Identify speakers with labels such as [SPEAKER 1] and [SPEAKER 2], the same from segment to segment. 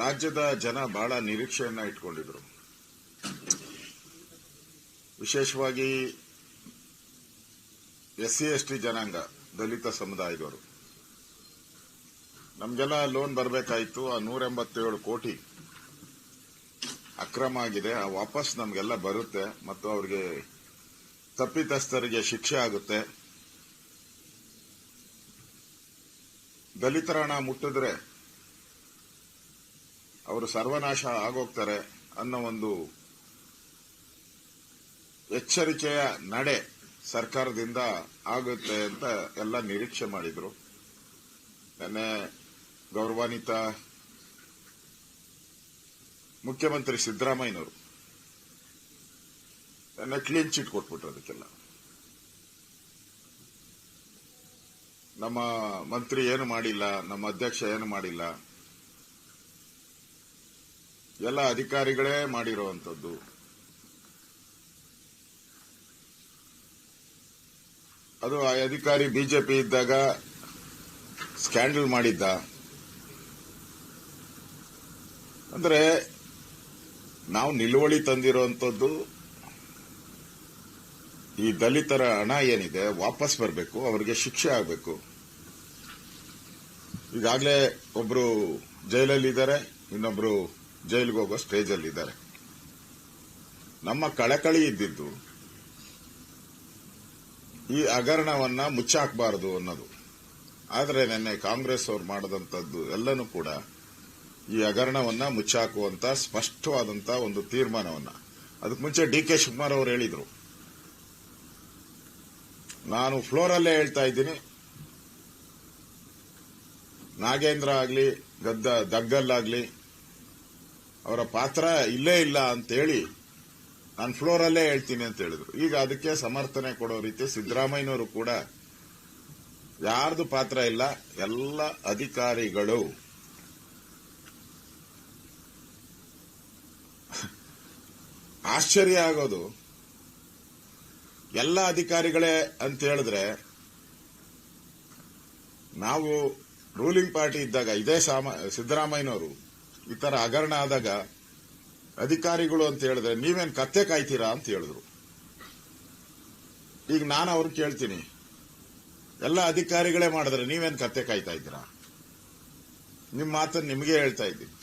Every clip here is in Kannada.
[SPEAKER 1] ರಾಜ್ಯದ ಜನ ಬಹಳ ನಿರೀಕ್ಷೆಯನ್ನ ಇಟ್ಕೊಂಡಿದ್ರು. ವಿಶೇಷವಾಗಿ ಎಸ್ ಸಿ ಎಸ್ ಟಿ ಜನಾಂಗ, ದಲಿತ ಸಮುದಾಯದವರು. ನಮ್ಗೆಲ್ಲ ಲೋನ್ ಬರಬೇಕಾಯ್ತು, ಆ ನೂರ ಎಂಬತ್ತೇಳು ಕೋಟಿ ಅಕ್ರಮ ಆಗಿದೆ, ಆ ವಾಪಸ್ ನಮ್ಗೆಲ್ಲ ಬರುತ್ತೆ, ಮತ್ತು ಅವ್ರಿಗೆ ತಪ್ಪಿತಸ್ಥರಿಗೆ ಶಿಕ್ಷೆ ಆಗುತ್ತೆ. ದಲಿತರ ಹಣ ಮುಟ್ಟಿದ್ರೆ ಅವರು ಸರ್ವನಾಶ ಆಗೋಗ್ತಾರೆ ಅನ್ನೋ ಒಂದು ಎಚ್ಚರಿಕೆಯ ನಡೆ ಸರ್ಕಾರದಿಂದ ಆಗುತ್ತೆ ಅಂತ ಎಲ್ಲ ನಿರೀಕ್ಷೆ ಮಾಡಿದ್ರು. ನಿನ್ನೆ ಗೌರವಾನ್ವಿತ ಮುಖ್ಯಮಂತ್ರಿ ಸಿದ್ದರಾಮಯ್ಯನವರು ನನ್ನ ಕ್ಲೀನ್ ಚಿಟ್ ಕೊಟ್ಬಿಟ್ರು ಅದಕ್ಕೆಲ್ಲ. ನಮ್ಮ ಮಂತ್ರಿ ಏನು ಮಾಡಿಲ್ಲ, ನಮ್ಮ ಅಧ್ಯಕ್ಷ ಏನು ಮಾಡಿಲ್ಲ ಎಲ್ಲ ಅಧಿಕಾರಿಗಳೇ ಮಾಡಿರುವಂತದ್ದು ಅದು ಆ ಅಧಿಕಾರಿ ಬಿಜೆಪಿ ಇದ್ದಾಗ ಸ್ಕ್ಯಾಂಡಲ್ ಮಾಡಿದ್ದ. ಅಂದ್ರೆ ನಾವು ನಿಲುವಳಿ ತಂದಿರುವಂತದ್ದು ಈ ದಲಿತರ ಹಣ ಏನಿದೆ ವಾಪಸ್ ಬರಬೇಕು, ಅವರಿಗೆ ಶಿಕ್ಷೆ ಆಗಬೇಕು. ಈಗಾಗಲೇ ಒಬ್ರು ಜೈಲಲ್ಲಿದ್ದಾರೆ, ಇನ್ನೊಬ್ರು ಜೈಲಿಗೆ ಹೋಗೋ ಸ್ಟೇಜ್ ಇದ್ದಾರೆ. ನಮ್ಮ ಕಳಕಳಿ ಇದ್ದಿದ್ದು ಈ ಹಗರಣವನ್ನ ಮುಚ್ಚಾಕಬಾರದು ಅನ್ನೋದು. ಆದರೆ ನಿನ್ನೆ ಕಾಂಗ್ರೆಸ್ ಅವರು ಮಾಡದಂತದ್ದು ಎಲ್ಲನೂ ಕೂಡ ಈ ಹಗರಣವನ್ನ ಮುಚ್ಚಾಕುವಂತ ಸ್ಪಷ್ಟವಾದಂತ ಒಂದು ತೀರ್ಮಾನವನ್ನ. ಅದಕ್ಕೆ ಮುಂಚೆ ಡಿ ಕೆ ಶಿವಕುಮಾರ್ ಅವರು ಹೇಳಿದರು. ನಾನು ಫ್ಲೋರಲ್ಲೇ ಹೇಳ್ತಾ ಇದ್ದೀನಿ. ನಾಗೇಂದ್ರ ಆಗಲಿ, ಗದ್ದ, ದಗ್ಗಲ್ಲಾಗ್ಲಿ ಅವರ ಪಾತ್ರ ಇಲ್ಲೇ ಇಲ್ಲ ಅಂತೇಳಿ ನಾನು ಫ್ಲೋರಲ್ಲೇ ಹೇಳ್ತೀನಿ ಅಂತ ಹೇಳಿದ್ರು. ಈಗ ಅದಕ್ಕೆ ಸಮರ್ಥನೆ ಕೊಡೋ ರೀತಿ ಸಿದ್ದರಾಮಯ್ಯನವರು ಕೂಡ ಯಾರ್ದು ಪಾತ್ರ ಇಲ್ಲ, ಎಲ್ಲ ಅಧಿಕಾರಿಗಳು ಆಶ್ಚರ್ಯ ಆಗೋದು. ಎಲ್ಲ ಅಧಿಕಾರಿಗಳೇ ಅಂತ ಹೇಳಿದ್ರೆ ನಾವು ರೂಲಿಂಗ್ ಪಾರ್ಟಿ ಇದ್ದಾಗ ಇದೇ ಸಾಮ, ಸಿದ್ದರಾಮಯ್ಯನವರು ಈ ತರ ಹಗರಣ ಆದಾಗ ಅಧಿಕಾರಿಗಳು ಅಂತ ಹೇಳಿದ್ರೆ, ನೀವೇನ್ ಕತ್ತೆ ಕಾಯ್ತೀರಾ ಅಂತ ಹೇಳಿದ್ರು. ಈಗ ನಾನು ಅವ್ರು ಕೇಳ್ತೀನಿ, ಎಲ್ಲ ಅಧಿಕಾರಿಗಳೇ ಮಾಡಿದ್ರೆ ನೀವೇನ್ ಕತ್ತೆ ಕಾಯ್ತಾ ಇದ್ದೀರಾ? ನಿಮ್ಮ ಮಾತನ್ನು ನಿಮಗೆ ಹೇಳ್ತಾ ಇದ್ದೀನಿ.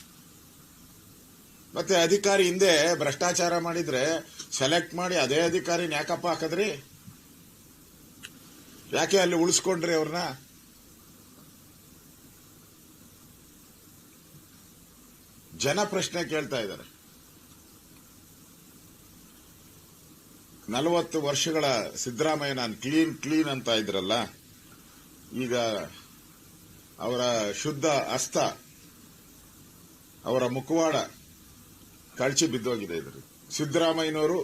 [SPEAKER 1] ಮತ್ತೆ ಅಧಿಕಾರಿ ಹಿಂದೆ ಭ್ರಷ್ಟಾಚಾರ ಮಾಡಿದ್ರೆ ಸೆಲೆಕ್ಟ್ ಮಾಡಿ ಅದೇ ಅಧಿಕಾರಿನ ಯಾಕಪ್ಪ ಹಾಕದ್ರಿ? ಯಾಕೆ ಅಲ್ಲಿ ಉಳಿಸ್ಕೊಂಡ್ರಿ ಅವ್ರನ್ನ ಜನ ಪ್ರಶ್ನೆ ಕೇಳ್ತಾ ಇದ್ದಾರೆ. ನಲವತ್ತು ವರ್ಷಗಳ ಸಿದ್ದರಾಮಯ್ಯ ನಾನು ಕ್ಲೀನ್ ಕ್ಲೀನ್ ಅಂತ ಇದ್ರಲ್ಲ, ಈಗ ಅವರ ಶುದ್ಧ ಅಸ್ತ, ಅವರ ಮುಖವಾಡ ಕಳಚಿ ಬಿದ್ದೋಗಿದೆ ಇದ್ರಿ ಸಿದ್ದರಾಮಯ್ಯನವರು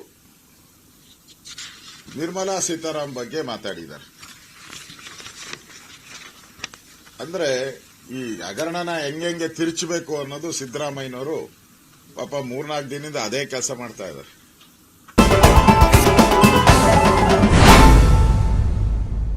[SPEAKER 1] ನಿರ್ಮಲಾ ಸೀತಾರಾಮ್ ಬಗ್ಗೆ ಮಾತಾಡಿದ್ದಾರೆ. ಅಂದ್ರೆ ಈ ಹಗರಣನ ಹೆಂಗೆ ತಿರುಚಬೇಕು ಅನ್ನೋದು ಸಿದ್ದರಾಮಯ್ಯನವರು ಪಾಪ ಮೂರ್ನಾಲ್ಕು ದಿನದಿಂದ ಅದೇ ಕೆಲಸ ಮಾಡ್ತಾ ಇದ್ದಾರೆ.